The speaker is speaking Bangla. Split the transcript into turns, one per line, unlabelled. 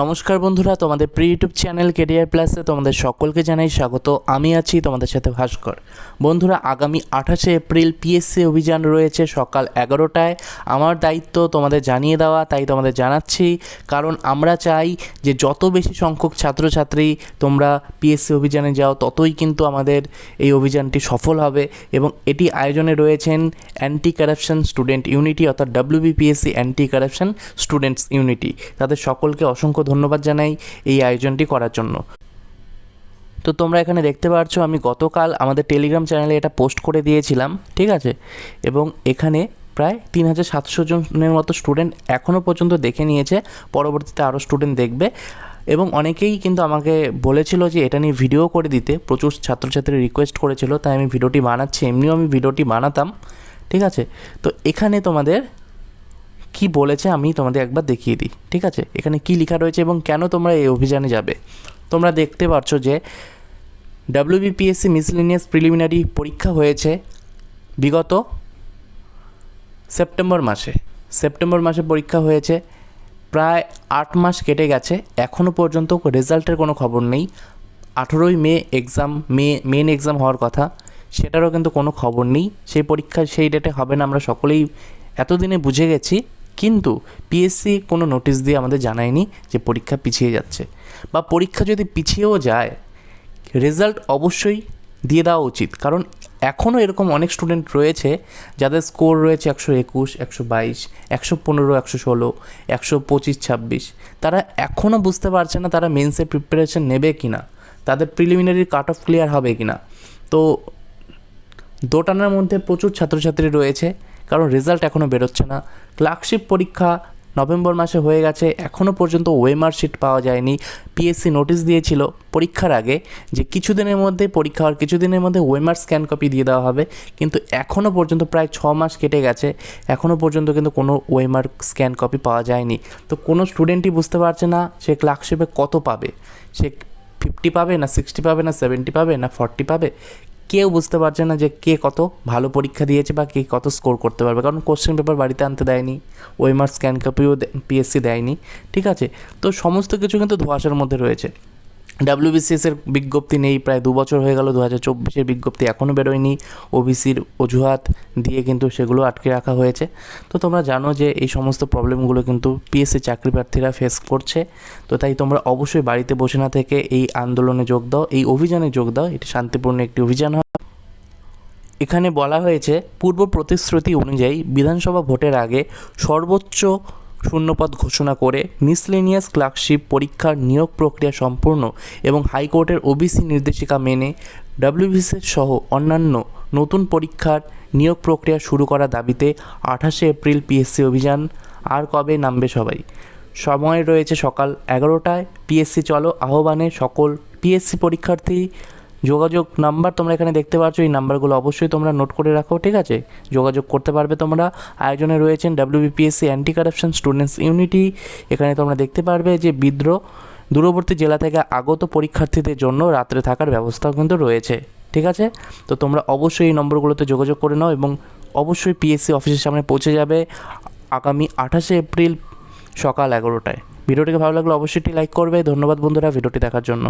নমস্কার বন্ধুরা, তোমাদের প্রি ইউটিউব চ্যানেল কেরিয়ার প্লাসে তোমাদের সকলকে জানাই স্বাগত। আমি আছি তোমাদের সাথে ভাস্কর। বন্ধুরা, আগামী আঠাশে এপ্রিল পিএসসি অভিযান রয়েছে সকাল এগারোটায়। আমার দায়িত্ব তোমাদের জানিয়ে দেওয়া, তাই তোমাদের জানাচ্ছি। কারণ আমরা চাই যে যত বেশি সংখ্যক ছাত্রছাত্রী তোমরা পিএসসি অভিযানে যাও, ততই কিন্তু আমাদের এই অভিযানটি সফল হবে। এবং এটি আয়োজনে রয়েছেন অ্যান্টি কারাপশন স্টুডেন্ট ইউনিটি অর্থাৎ WBPSC anti corruption students unity তাদের সকলকে অসংখ্য ধন্যবাদ জানাই এই আয়োজনটি করার জন্য। তো তোমরা এখানে দেখতে পাচ্ছ আমি গতকাল আমাদের টেলিগ্রাম চ্যানেলে এটা পোস্ট করে দিয়েছিলাম, ঠিক আছে? এবং এখানে প্রায় তিন হাজার সাতশো জনের মতো স্টুডেন্ট এখনও পর্যন্ত দেখে নিয়েছে, পরবর্তীতে আরও স্টুডেন্ট দেখবে। এবং অনেকেই কিন্তু আমাকে বলেছিল যে এটা নিয়ে ভিডিও করে দিতে, প্রচুর ছাত্রছাত্রী রিকোয়েস্ট করেছিল, তাই আমি ভিডিওটি বানাচ্ছি, এমনিও আমি ভিডিওটি বানাতাম, ঠিক আছে? তো এখানে তোমাদের কি বলেছে আমি তোমাদের একবার দেখিয়ে দিই, ঠিক আছে? এখানে কি লেখা রয়েছে এবং কেন তোমরা এই অভিযানে যাবে? তোমরা দেখতে পাচ্ছ যে ডাব্লিউবিপিএসসি মিসলিনিয়াস প্রিলিমিনারি পরীক্ষা হয়েছে বিগত সেপ্টেম্বর মাসে। সেপ্টেম্বর মাসে পরীক্ষা হয়েছে, প্রায় আট মাস কেটে গেছে এখনও পর্যন্ত রেজাল্টের কোনো খবর নেই। আঠেরোই May exam May main exam হওয়ার কথা, সেটারও কিন্তু কোনো খবর নেই। সেই পরীক্ষা, সেই ডেটে হবে না, আমরা সকলেই এতদিনে বুঝে গেছি। কিন্তু পিএসসি কোনো নোটিশ দিয়ে আমাদের জানায়নি যে পরীক্ষা পিছিয়ে যাচ্ছে। বা পরীক্ষা যদি পিছিয়েও যায় রেজাল্ট অবশ্যই দিয়ে দেওয়া উচিত। কারণ এখনও এরকম অনেক স্টুডেন্ট রয়েছে যাদের স্কোর রয়েছে একশো একুশ, একশো বাইশ, একশো পনেরো, একশো ষোলো, একশো পঁচিশ, ছাব্বিশ। তারা এখনও বুঝতে পারছে না তারা মেন্সের প্রিপারেশন নেবে কি না তাদের প্রিলিমিনারি কাট অফ ক্লিয়ার হবে কি না তো দোটানার মধ্যে প্রচুর ছাত্রছাত্রী রয়েছে, কারণ রেজাল্ট এখনও বেরোচ্ছে না। ক্লার্কশিপ পরীক্ষা নভেম্বর মাসে হয়ে গেছে এখনও পর্যন্ত ওয়েমার শিট পাওয়া যায়নি। পিএসসি নোটিশ দিয়েছিল পরীক্ষার আগে যে কিছুদিনের মধ্যে পরীক্ষা হওয়ার কিছুদিনের মধ্যে ওয়েমার স্ক্যান কপি দিয়ে দেওয়া হবে, কিন্তু এখনও পর্যন্ত প্রায় ছ মাস কেটে গেছে এখনও পর্যন্ত কিন্তু কোনো ওয়েমার স্ক্যান কপি পাওয়া যায়নি। তো কোনো স্টুডেন্টই বুঝতে পারছে না সে ক্লার্কশিপে কত পাবে। সে ফিফটি পাবে না সিক্সটি পাবে না সেভেন্টি পাবে না ফর্টি পাবে? কেউ বুঝতে পারছে না যে কে কত ভালো পরীক্ষা দিয়েছে বা কে কত স্কোর করতে পারবে। কারণ কোশ্চেন পেপার বাড়িতে আনতে দেয়নি ওয়েমার স্ক্যান কপিও পিএসসি দেয়নি, ঠিক আছে? তো সমস্ত কিছু কিন্তু ধোঁয়াশার মধ্যে রয়েছে। ডাব্লিউবিসিএস এর বিজ্ঞপ্তি নেই, প্রায় দু বছর হয়ে গেল, দু হাজার চব্বিশের বিজ্ঞপ্তি এখনও বেরোয়নি। ওবিসির অজুহাত দিয়ে কিন্তু সেগুলো আটকে রাখা হয়েছে। তো তোমরা জানো যে এই সমস্ত প্রবলেমগুলো কিন্তু পিএসসি চাকরি প্রার্থীরা ফেস করছে। তো তাই তোমরা অবশ্যই বাড়িতে বসে না থেকে এই আন্দোলনে যোগ দাও, এই অভিযানে যোগ দাও। এটি শান্তিপূর্ণ একটি অভিযান হয়। এখানে বলা হয়েছে, পূর্ব প্রতিশ্রুতি অনুযায়ী বিধানসভা ভোটের আগে সর্বোচ্চ শূন্যপদ ঘোষণা করে মিসলেনিয়াস ক্লার্কশিপ পরীক্ষার নিয়োগ প্রক্রিয়া সম্পূর্ণ এবং হাইকোর্টের ওবিসি নির্দেশিকা মেনে ডাব্লিউবিসিএস সহ অন্যান্য নতুন পরীক্ষার নিয়োগ প্রক্রিয়া শুরু করার দাবিতে আঠাশে এপ্রিল পিএসসি অভিযান। আর কবে নামবে সবাই? সময় রয়েছে সকাল এগারোটায়। পিএসসি চলো, আহ্বানে সকল পিএসসি পরীক্ষার্থী যোগাযোগ নাম্বার তোমরা এখানে দেখতে পাচ্ছ, এই নাম্বারগুলো অবশ্যই তোমরা নোট করে রাখো, ঠিক আছে? যোগাযোগ করতে পারবে তোমরা। আয়োজনে রয়েছেন WBPSC anti corruption students unity এখানে তোমরা দেখতে পারবে যে বিদ্রোহ দূরবর্তী জেলা থেকে আগত পরীক্ষার্থীদের জন্য রাত্রে থাকার ব্যবস্থাও কিন্তু রয়েছে, ঠিক আছে? তো তোমরা অবশ্যই এই নম্বরগুলোতে যোগাযোগ করে নাও এবং অবশ্যই পিএসসি অফিসের সামনে পৌঁছে যাবে আগামী আঠাশে এপ্রিল সকাল এগারোটায়। ভিডিওটিকে ভালো লাগলে অবশ্যই লাইক করবে। ধন্যবাদ বন্ধুরা, ভিডিওটি দেখার জন্য।